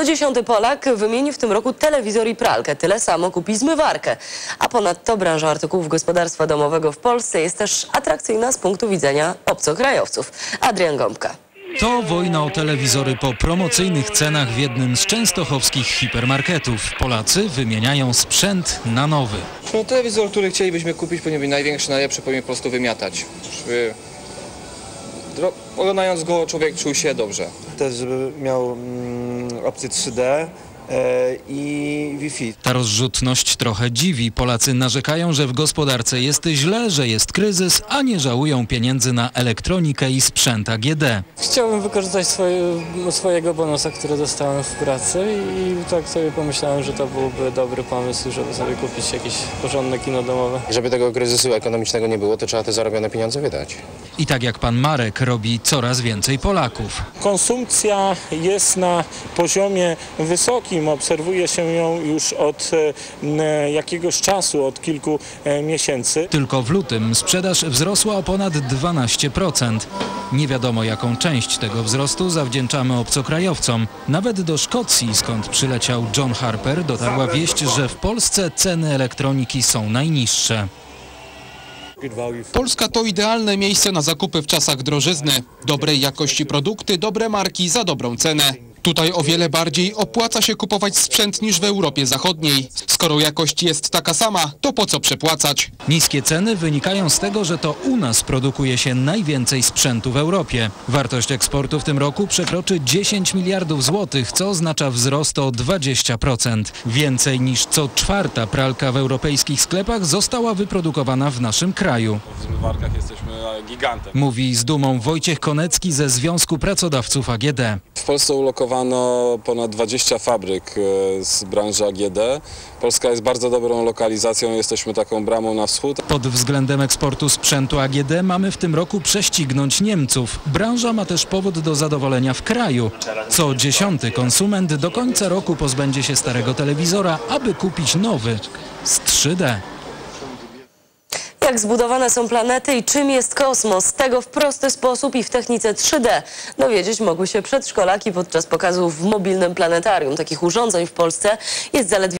Co dziesiąty Polak wymieni w tym roku telewizor i pralkę. Tyle samo kupi zmywarkę. A ponadto branża artykułów gospodarstwa domowego w Polsce jest też atrakcyjna z punktu widzenia obcokrajowców. Adrian Gąbka. To wojna o telewizory po promocyjnych cenach w jednym z częstochowskich hipermarketów. Polacy wymieniają sprzęt na nowy. No, telewizor, który chcielibyśmy kupić, powinien być największy, najlepszy, powinien po prostu wymiatać. Żeby... dro- Oglądając go, człowiek czuł się dobrze. Też żeby miał mm, opcję 3D e, i Wi-Fi. Ta rozrzutność trochę dziwi. Polacy narzekają, że w gospodarce jest źle, że jest kryzys, a nie żałują pieniędzy na elektronikę i sprzęt AGD. Chciałbym wykorzystać swoje, swojego bonusa, który dostałem w pracy i tak sobie pomyślałem, że to byłby dobry pomysł, żeby sobie kupić jakieś porządne kino domowe. Żeby tego kryzysu ekonomicznego nie było, to trzeba te zarobione pieniądze wydać. I tak jak pan Marek robi coraz więcej Polaków. Konsumpcja jest na poziomie wysokim. Obserwuje się ją już od e, jakiegoś czasu, od kilku e, miesięcy. Tylko w lutym sprzedaż wzrosła o ponad 12%. Nie wiadomo jaką część tego wzrostu zawdzięczamy obcokrajowcom. Nawet do Szkocji, skąd przyleciał John Harper, dotarła wieść, że w Polsce ceny elektroniki są najniższe. Polska to idealne miejsce na zakupy w czasach drożyzny. Dobrej jakości produkty, dobre marki za dobrą cenę. Tutaj o wiele bardziej opłaca się kupować sprzęt niż w Europie Zachodniej. Skoro jakość jest taka sama, to po co przepłacać? Niskie ceny wynikają z tego, że to u nas produkuje się najwięcej sprzętu w Europie. Wartość eksportu w tym roku przekroczy 10 miliardów złotych, co oznacza wzrost o 20%. Więcej niż co czwarta pralka w europejskich sklepach została wyprodukowana w naszym kraju. W zmywarkach jesteśmy gigantem. Mówi z dumą Wojciech Konecki ze Związku Pracodawców AGD. W Polsce ulokowano ponad 20 fabryk e, z branży AGD. Polska jest bardzo dobrą lokalizacją, jesteśmy taką bramą na wschód. Pod względem eksportu sprzętu AGD mamy w tym roku prześcignąć Niemców. Branża ma też powód do zadowolenia w kraju. Co dziesiąty konsument do końca roku pozbędzie się starego telewizora, aby kupić nowy z 3D. Jak zbudowane są planety i czym jest kosmos? Tego w prosty sposób i w technice 3D dowiedzieć mogły się przedszkolaki podczas pokazów w mobilnym planetarium. Takich urządzeń w Polsce jest zaledwie